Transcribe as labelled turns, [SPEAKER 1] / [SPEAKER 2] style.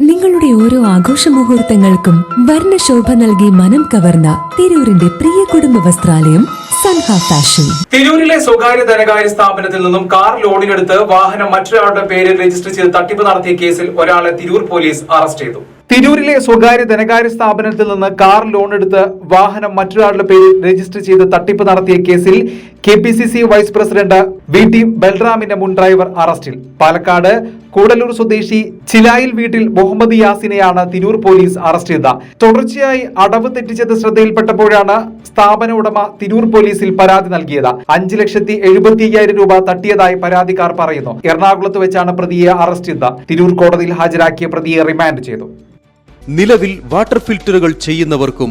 [SPEAKER 1] നിങ്ങളുടെ ഓരോ ആഘോഷ മുഹൂർത്തങ്ങൾക്കും വർണശോഭ നൽകി മനം കവർന്ന തിരൂരിന്റെ പ്രിയ കുടുംബ വസ്ത്രാലയം സൻഹ ഫാഷൻ.
[SPEAKER 2] തിരൂരിലെ സ്വകാര്യ ധനകാര്യ സ്ഥാപനത്തിൽ നിന്നും കാർ ലോണിനെടുത്ത് വാഹനം മറ്റൊരാളുടെ പേരിൽ രജിസ്റ്റർ ചെയ്ത് തട്ടിപ്പ് നടത്തിയ കേസിൽ ഒരാളെ തിരൂർ പോലീസ് അറസ്റ്റ് ചെയ്തു. തിരൂരിലെ സ്വകാര്യ ധനകാര്യ സ്ഥാപനത്തിൽ നിന്ന് കാർ ലോൺ എടുത്ത് വാഹനം മറ്റൊരാളുടെ പേരിൽ രജിസ്റ്റർ ചെയ്ത് തട്ടിപ്പ് നടത്തിയ കേസിൽ K P C C vice president V T ബൽറാമിന്റെ മുൻ ഡ്രൈവർ അറസ്റ്റിൽ. പാലക്കാട് കൂടലൂർ സ്വദേശി ചിലായിൽ വീട്ടിൽ മുഹമ്മദ് യാസിനെയാണ് തിരൂർ പോലീസ് അറസ്റ്റ് ചെയ്തത്. തുടർച്ചയായി അടവ് തെറ്റിച്ചത് ശ്രദ്ധയിൽപ്പെട്ടപ്പോഴാണ് സ്ഥാപന ഉടമ തിരൂർ പോലീസിൽ പരാതി നൽകിയത്. അഞ്ചു ലക്ഷത്തി എഴുപത്തി അയ്യായിരം രൂപ തട്ടിയതായി പരാതിക്കാർ പറയുന്നു. എറണാകുളത്ത് വെച്ചാണ് പ്രതിയെ അറസ്റ്റ് ചെയ്ത തിരൂർ കോടതിയിൽ ഹാജരാക്കിയ പ്രതിയെ റിമാൻഡ് ചെയ്തു.
[SPEAKER 3] നിലവിൽ വാട്ടർ ഫിൽറ്ററുകൾ ചെയ്യുന്നവർക്കും